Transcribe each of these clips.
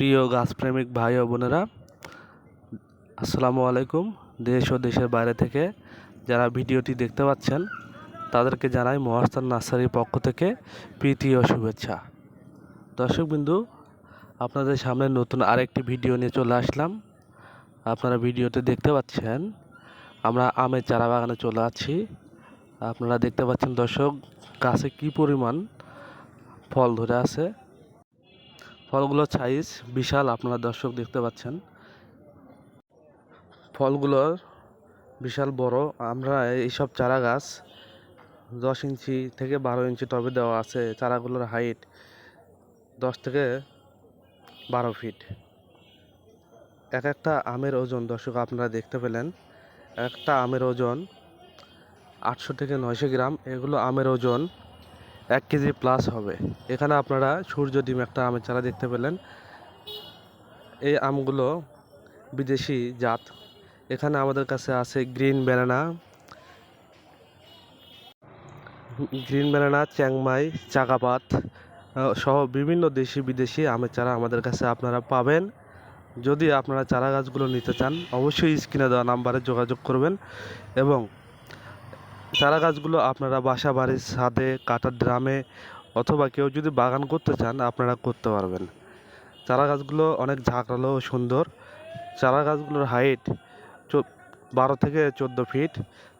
প্রিয় গাছপ্রেমিক ভাই ও বোনেরা, আসসালামু আলাইকুম দেশ ও দেশের বাইরে থেকে যারা ভিডিওটি দেখতে পাচ্ছেন, তাদেরকে জানাই মহাস্থান নার্সারির পক্ষ থেকে প্রীতি ও শুভেচ্ছা। দর্শকবিন্দু, আপনাদের সামনে নতুন আরেকটি ভিডিও নিয়ে চলে আসলাম। আপনারা ভিডিওতে দেখতে পাচ্ছেন, আমরা আমের চারা বাগানে চলে আছি। আপনারা দেখতে পাচ্ছেন দর্শক, গাছে কি পরিমাণ ফল ধরে আছে। ফলগুলোর সাইজ বিশাল আপনারা দর্শক দেখতে পাচ্ছেন। ফলগুলোর বিশাল বড়, আমরা এইসব চারা গাছ দশ ইঞ্চি থেকে বারো ইঞ্চি টবে দেওয়া আছে, চারাগুলোর হাইট দশ থেকে বারো ফিট এক একটা আমের ওজন দর্শক আপনারা দেখতে পেলেন একটা আমের ওজন আটশো থেকে নয়শো গ্রাম, এগুলো আমের ওজন এক কেজি প্লাস হবে। এখানে আপনারা সূর্য ডিম একটা আমের চারা দেখতে পেলেন। এই আমগুলো বিদেশি জাত। এখানে আমাদের কাছে আছে গ্রিন ব্যানানা গ্রিন ব্যানানা চ্যাংমাই চাকাপাত সহ বিভিন্ন দেশি বিদেশি আমের চারা আমাদের কাছে আপনারা পাবেন। যদি আপনারা চারা গাছগুলো নিতে চান, অবশ্যই স্ক্রিনে দেওয়া নাম্বারে যোগাযোগ করবেন এবং চারা গাছগুলো আপনারা বাসা, বাড়ির ছাদে, কাটার ড্রামে অথবা কেউ যদি বাগান করতে চান, আপনারা করতে পারবেন। চারা গাছগুলো অনেক ঝাঁকড়ালো ও সুন্দর। চারা গাছগুলোর হাইট বারো থেকে চোদ্দ ফিট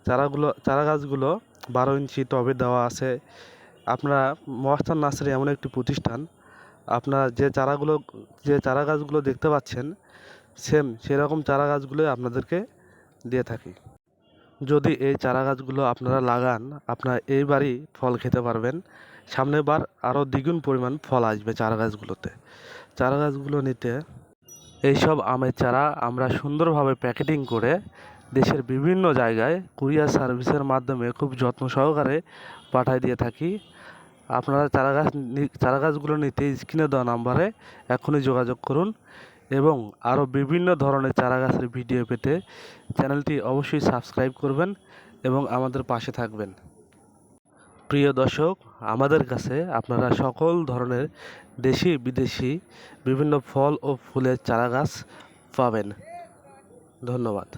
চারাগুলো চারা গাছগুলো বারো ইঞ্চি টবে দেওয়া আছে। আপনারা মহাস্থান নার্সারি এমন একটি প্রতিষ্ঠান। আপনারা যে চারাগুলো যে চারা গাছগুলো দেখতে পাচ্ছেন সেম সেরকম চারা গাছগুলোই আপনাদেরকে দিয়ে থাকি। যদি এই চারা গাছগুলো আপনারা লাগান, আপনারা এইবারই ফল খেতে পারবেন। সামনের বার আরও দ্বিগুণ পরিমাণ ফল আসবে চারা গাছগুলোতে চারা গাছগুলো নিতে এইসব আমের চারা আমরা সুন্দরভাবে প্যাকেটিং করে দেশের বিভিন্ন জায়গায় কুরিয়ার সার্ভিসের মাধ্যমে খুব যত্ন সহকারে পাঠায় দিয়ে থাকি। আপনারা চারা গাছ চারা গাছগুলো নিতে স্ক্রিনে দেওয়া নাম্বারে এখনই যোগাযোগ করুন। এবং আরও বিভিন্ন ধরনের চারাগাছের ভিডিও পেতে চ্যানেলটি অবশ্যই সাবস্ক্রাইব করবেন এবং আমাদের পাশে থাকবেন। প্রিয় দর্শক, আমাদের কাছে আপনারা সকল ধরনের দেশি বিদেশি বিভিন্ন ফল ও ফুলের চারাগাছ পাবেন। ধন্যবাদ।